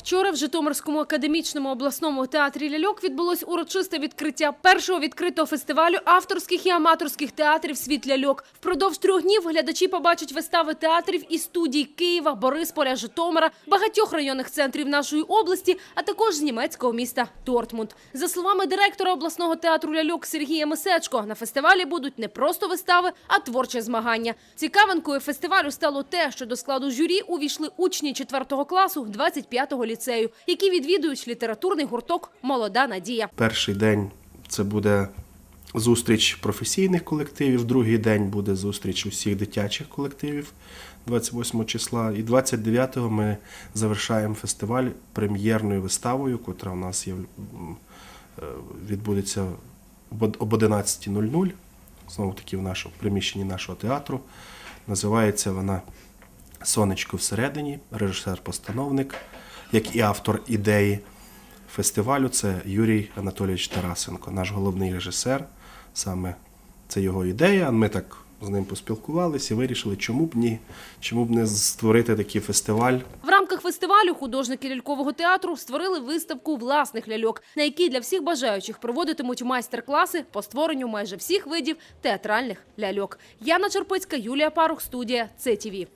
Вчора в Житомирському академічному обласному театрі ляльок відбулось урочисте відкриття першого відкритого фестивалю авторських і аматорських театрів «Світ ляльок». Впродовж трьох днів глядачі побачать вистави театрів і студій Києва, Борисполя, Житомира, багатьох районних центрів нашої області, а також з німецького міста Дортмунд. За словами директора обласного театру ляльок Сергія Мисечко, на фестивалі будуть не просто вистави, а творче змагання. Цікавинкою фестивалю стало те, що до складу журі увійшли учні 4 класу 25-го ліцею, які відвідують літературний гурток Молода надія. Перший день це буде зустріч професійних колективів, другий день буде зустріч усіх дитячих колективів 28 числа. І 29-го ми завершаємо фестиваль прем'єрною виставою, котра у нас є, е, відбудеться об об 11.00, знову таки в нашому приміщенні нашого театру. Називається вона Сонечко всередині, режисер-постановник, як і автор ідеї фестивалю. Це Юрій Анатолійович Тарасенко, наш головний режисер. Саме це його ідея. Ми так з ним поспілкувалися і вирішили, чому б ні, чому б не створити такий фестиваль В рамках фестивалю художники лялькового театру створили виставку власних ляльок, на якій для всіх бажаючих проводитимуть майстер-класи по створенню майже всіх видів театральних ляльок. Яна Черпицька, Юлія Парух, студія ЦТВ.